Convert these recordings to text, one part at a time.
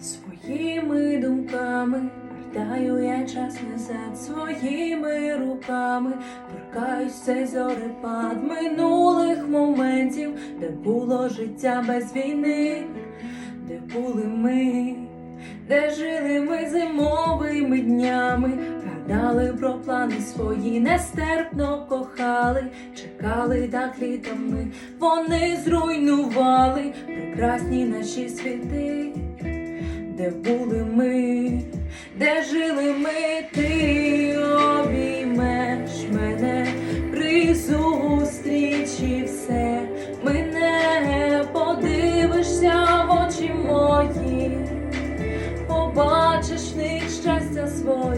Своїми думками вертаю я час назад. Своїми руками, торкаюсь цей зорепад минулих моментів, де було життя без війни, де були ми, де жили ми зимовими днями, гадали про плани свої, нестерпно кохали, чекали так літами, вони зруйнували. Прекрасні наші світи де були ми, де жили ми, ти обіймеш мене при зустрічі все. Мене подивишся в очі мої, побачиш них щастя своє,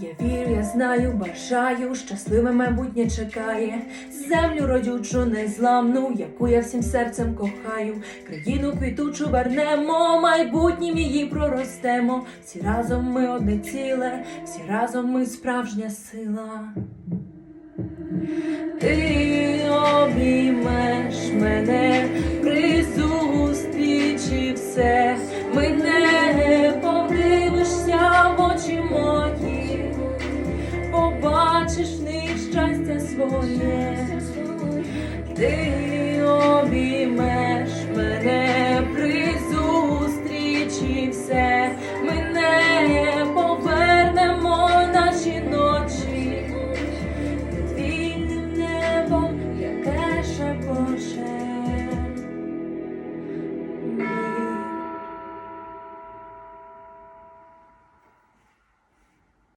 Я вірю, я знаю, бажаю, щасливе майбутнє чекає, землю родючу, незламну, яку я всім серцем кохаю, країну квітучу вернемо, майбутнім її проростемо. Всі разом ми одне ціле, всі разом ми справжня сила. Ти обіймеш мене при зустрічі все. ми мене, ти обіймеш.